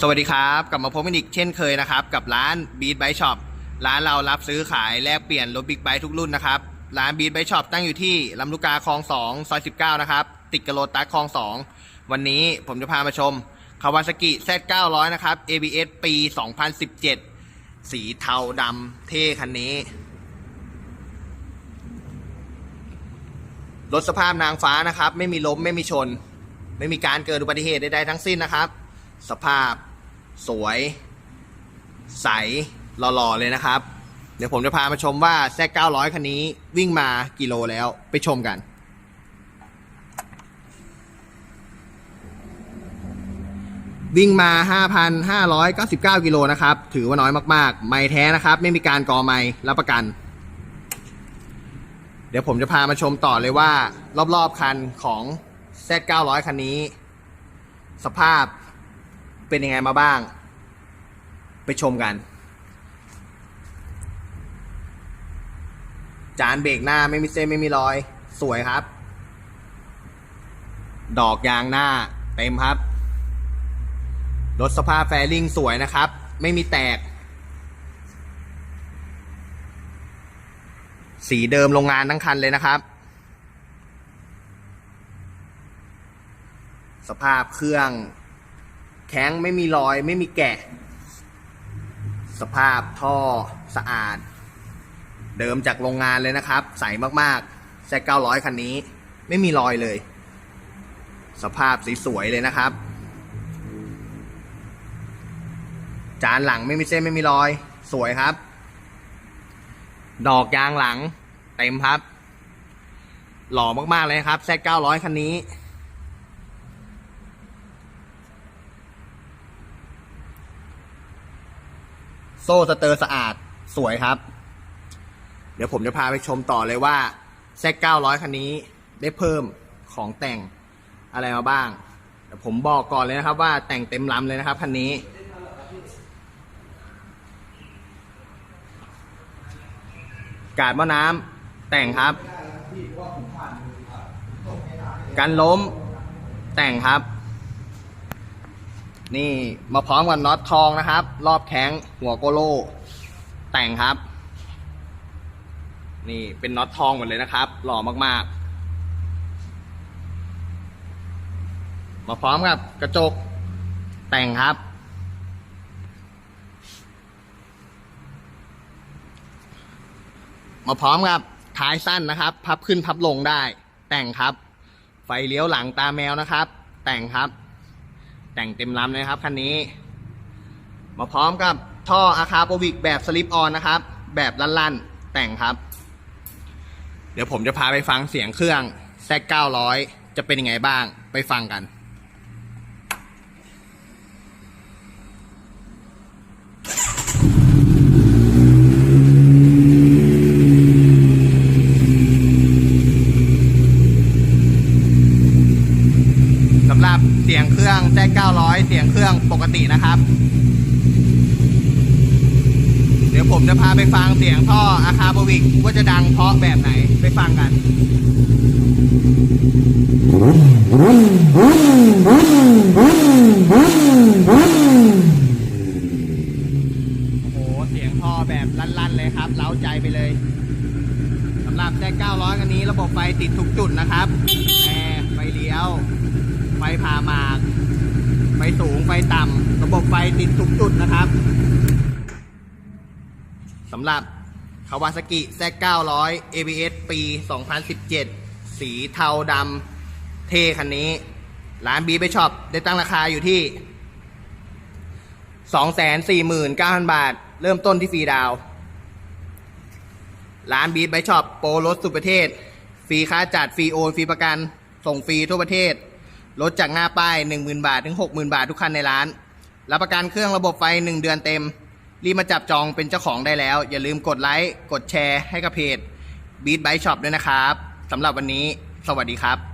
สวัสดีครับ กลับมาพบกันอีกเช่นเคยนะครับ กับร้าน Beat Bike Shop ร้านเรารับซื้อขายแลกเปลี่ยนรถบิ๊กไบค์ทุกรุ่นนะครับ ร้าน Beat Bike Shop ตั้งอยู่ที่ลำลูกกาคลอง2ซอย19 นะครับ ติดกับโรตัสคลอง 2 วันนี้ผมจะพามาชมคาวาซากิ Z900 นะครับ ABS ปี 2017 สีเทาดำเท่คันนี้รถสภาพนางฟ้านะครับ ไม่มีล้มไม่มีชน ไม่มีการเกิดอุบัติเหตุใดๆทั้งสิ้นนะครับ สภาพ สวย ใสหล่อๆเลยนะครับ เดี๋ยวผมจะพามาชมว่าแซก900 คันนี้วิ่งมากิโลแล้วไปชมกันวิ่งมา 5,599 กิโลนะครับ ถือว่าน้อยมากๆ ไม่แท้นะครับ ไม่มีการกอไม่รับประกัน เดี๋ยวผมจะพามาชมต่อเลยว่า รอบๆ คันของ Z900 คันนี้ สภาพ เป็นยังไงมาบ้าง ไปชมกัน จานเบรกหน้าไม่มีเส้นไม่มีรอย สวยครับ ดอกยางหน้าเต็มครับ รถสภาพแฟริ่งสวยนะครับ ไม่มีแตก สีเดิมโรงงานทั้งคันเลยนะครับ สภาพเครื่อง แข็งไม่มีรอยไม่มีแกะ สภาพท่อสะอาด เดิมจากโรงงานเลยนะครับ ใสมากๆแซก900 คันนี้ ไม่มีรอยเลย สภาพสสวยๆเลยนะครับ จานหลังไม่มีเส้นไม่มีรอย สวยครับ ดอกยางหลังเต็มครับ หล่อมากๆเลยครับแซก900 คันนี้ โซ่สเตอร์สะอาดสวยครับ เดี๋ยวผมจะพาไปชมต่อเลยว่าแซก900 คันนี้ได้เพิ่มของแต่งอะไรมาบ้างเดี๋ยวผมบอกก่อนเลยนะครับว่าแต่งเต็มลำเลยนะครับคันนี้ กาดหม้อน้ำแต่งครับ กันล้มแต่งครับ นี่มาพร้อมกับน็อตทองนะครับ รอบแข้งหัวโกโล แต่งครับ นี่เป็นน็อตทองหมดเลยนะครับ หล่อมากๆ มาพร้อมกับกระจกแต่งครับ มาพร้อมกับท้ายสั้นนะครับ พับขึ้นพับลงได้ แต่งครับ ไฟเลี้ยวหลังตาแมวนะครับ แต่งครับ แต่งเต็มลำเลยครับคันนี้ มาพร้อมกับท่ออาคาโปวิกแบบสลิปออนนะครับ แบบลั่นๆ แต่งครับ เดี๋ยวผมจะพาไปฟังเสียงเครื่องแซก900 จะเป็นยังไงบ้างไปฟังกัน สำหรับ เสียงเครื่องแซก900 เสียงเครื่องปกตินะครับ เดี๋ยวผมจะพาไปฟังเสียงท่ออาคาบวิกว่าจะดังเพราะแบบไหนไปฟังกันโอ้โหเสียงท่อแบบลั่นๆเลยครับ เล้าใจไปเลยสำหรับแซก900คันนี้ระบบไฟติดทุกจุดนะครับแอร์ไฟเลี้ยว ไฟพามากไฟสูงไฟต่ำระบบไฟติดทุกจุดนะครับสำหรับคาวาซากิแซก900 ABS ปี 2017 สีเทาดำเท่คันนี้ ร้านบีไปช็อปได้ตั้งราคาอยู่ที่ 249,000 บาท เริ่มต้นที่ฟรีดาว ร้านบีไบช็อปโปรรถสุประเทศ ฟรีค่าจัด ฟรีโอน ฟรีประกัน ส่งฟรีทั่วประเทศ ลดจากหน้าป้าย 10,000 บาท ถึง 60,000 บาททุกคันในร้าน รับประกันเครื่องระบบไฟ 1 เดือนเต็ม รีบมาจับจองเป็นเจ้าของได้แล้ว อย่าลืมกดไลค์ กดแชร์ให้กับเพจ Beat Bike Shop ด้วยนะครับสำหรับวันนี้ สวัสดีครับ